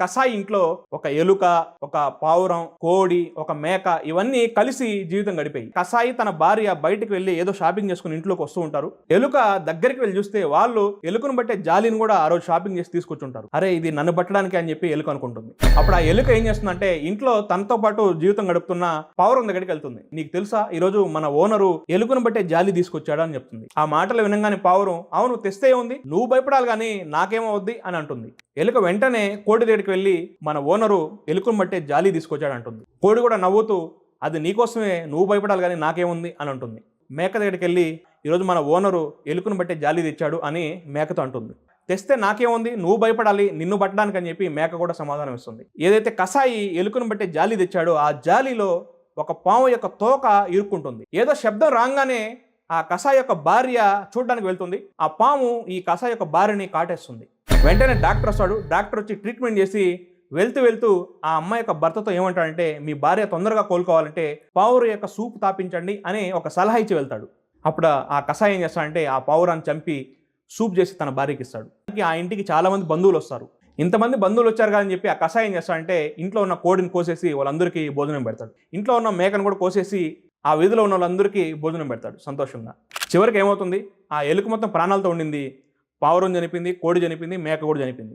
కసాయి ఇంట్లో ఒక ఎలుక ఒక పావురం కోడి ఒక మేక ఇవన్నీ కలిసి జీవితం గడిపాయి. కసాయి తన భార్య బయటకు వెళ్ళి ఏదో షాపింగ్ చేసుకుని ఇంట్లోకి వస్తూ ఉంటారు. ఎలుక దగ్గరికి వెళ్ళి చూస్తే వాళ్ళు ఎలుకను బట్టే జాలిని కూడా ఆ రోజు షాపింగ్ చేసి తీసుకొచ్చుంటారు. అరే ఇది నన్ను పట్టడానికి అని చెప్పి ఎలుక అనుకుంటుంది. అప్పుడు ఆ ఎలుక ఏం చేస్తుందంటే ఇంట్లో తనతో పాటు జీవితం గడుపుతున్న పావురం దగ్గరికి వెళ్తుంది. నీకు తెలుసా ఈ రోజు మన ఓనరు ఎలుకను బట్టే జాలి తీసుకొచ్చాడు అని చెప్తుంది. ఆ మాటలు వినంగానే పావురం అవును తెస్తే ఉంది నువ్వు భయపడాలి కానీ నాకేమవుద్ది అని అంటుంది. ఎలుక వెంటనే కోడి దగ్గరికి వెళ్ళి మన ఓనరు ఎలుకను బట్టే జాలి తీసుకొచ్చాడు అంటుంది కోడి కూడా నవ్వుతూ అది నీకోసమే నువ్వు భయపడాలి కానీ నాకేముంది? అని అంటుంది. మేక దగ్గరికి వెళ్ళి ఈరోజు మన ఓనరు ఎలుకను బట్టే జాలి తెచ్చాడు అని మేకతో అంటుంది. తెస్తే నాకేముంది? నువ్వు భయపడాలి నిన్ను పట్టడానికి అని చెప్పి మేక కూడా సమాధానం ఇస్తుంది. ఏదైతే కసాయి ఎలుకను బట్టే జాలి తెచ్చాడో ఆ జాలిలో ఒక పాము యొక్క తోక ఇరుక్కుంటుంది. ఏదో శబ్దం రాగానే ఆ కసాయి యొక్క భార్య చూడడానికి వెళ్తుంది. ఆ పాము ఈ కసాయి యొక్క భార్యని కాటేస్తుంది. వెంటనే డాక్టర్ వస్తాడు. డాక్టర్ వచ్చి ట్రీట్మెంట్ చేసి వెళ్తూ వెళ్తూ ఆ అమ్మాయి యొక్క భర్తతో ఏమంటాడంటే మీ భార్య తొందరగా కోలుకోవాలంటే పావురు యొక్క సూప్ తాపించండి అని ఒక సలహా ఇచ్చి వెళ్తాడు. అప్పుడు ఆ కషాయం చేస్తాడంటే ఆ పావురాన్ని చంపి సూప్ చేసి తన భార్యకి ఇస్తాడు. ఆ ఇంటికి చాలామంది బంధువులు వస్తారు. ఇంతమంది బంధువులు వచ్చారు కదా అని చెప్పి ఆ కషాయం చేస్తాడంటే ఇంట్లో ఉన్న కోడిని కోసేసి వాళ్ళందరికీ భోజనం పెడతాడు. ఇంట్లో ఉన్న మేకను కూడా కోసేసి ఆ వీధిలో ఉన్న వాళ్ళందరికీ భోజనం పెడతాడు సంతోషంగా. చివరికి ఏమవుతుంది? ఆ ఎలుక మొత్తం ప్రాణాలతో ఉండింది. పావురం చనిపోయింది కోడి చనిపోయింది మేక కూడా చనిపోయింది.